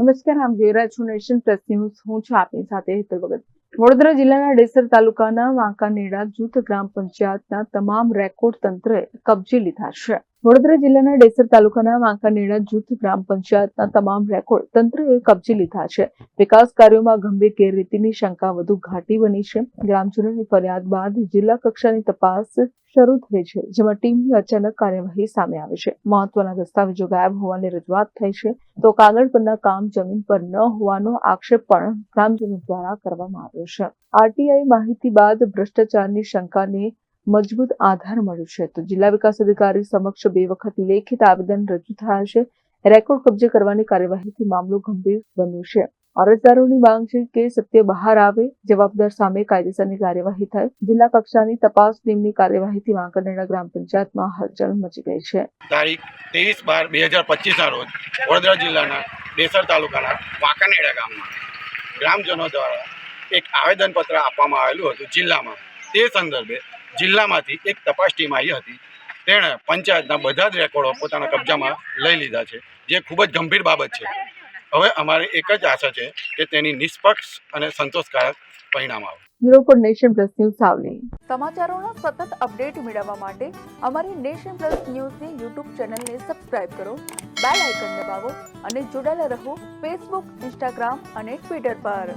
નમસ્કાર, આમ જોઈ રહ્યા છો નેશન પ્લસ ન્યૂઝ. હું છું આપની સાથે હેતલ ભગત. વડોદરા જિલ્લાના ડેસર તાલુકાના વાંકાનેડા જૂથ ગ્રામ પંચાયતના તમામ રેકોર્ડ તંત્રએ કબજે લીધા છે. વડોદરા જિલ્લાના ડેસર તાલુકાના વાંકાનેડા જૂથ ગ્રામ પંચાયતના તમામ રેકોર્ડ તંત્રએ કબજે લીધા છે. વિકાસ કાર્યોમાં ગંભીર ગેરરીતિની શંકા વધુ ઘાટી બની છે. ગ્રામજનોની ફરિયાદ બાદ જિલ્લા કક્ષાની તપાસ શરૂ થઈ છે, જેમાં ટીમની અચાનક કાર્યવાહી સામે આવી છે. મહત્વના દસ્તાવેજો ગાયબ હોવાની રજૂઆત થઈ છે. તો કાગળ પરના કામ જમીન પર ન હોવાનો આક્ષેપ પણ ગ્રામજનો દ્વારા કરવામાં આવ્યો છે. આરટીઆઈ માહિતી બાદ ભ્રષ્ટાચારની શંકાને મજબૂત આધાર મળ્યો છે. તો જિલ્લા વિકાસ અધિકારી સમક્ષ બે વખત લેખિત આવેદન રજૂ થયા છે. રેકોર્ડ કબજે કરવાની કાર્યવાહીથી મામલો ગંભીર બન્યો છે. અરજદારોની માંગ છે કે સત્ય બહાર આવે, જવાબદાર સામે કાયદેસરની કાર્યવાહી થાય. જિલ્લા કક્ષાની તપાસ ટીમની કાર્યવાહીથી વાંકરનેડા ગ્રામ પંચાયતમાં હલચલ મચી ગઈ છે. તારીખ ત્રેવીસ બાર બે હજાર પચીસના રોજ વડોદરા જિલ્લાના ડેસર તાલુકાના વાંકાનેડા ગામમાં ગ્રામજનો દ્વારા એક આવેદનપત્ર આપવામાં આવેલું હતું જિલ્લામાં. તે સંદર્ભે જિલ્લામાંથી એક તપાસ ટીમ આવી હતી. તેણે પંચાયતના બધા જ રેકોર્ડો પોતાના કબજામાં લઈ લીધા છે, જે ખૂબ જ ગંભીર બાબત છે. હવે અમારે એક જ આશા છે કે તેની નિષ્પક્ષ અને સંતોષકારક પરિણામ આવે bureau nation plus news Savli. સમાચારોના સતત અપડેટ મેળવવા માટે અમારી નેશન પ્લસ ન્યૂઝની યુટ્યુબ ચેનલને સબસ્ક્રાઇબ કરો બેલ આઇકન દબાવો અને જોડાયેલા રહો ફેસબુક ઇન્સ્ટાગ્રામ અને ટ્વિટર પર.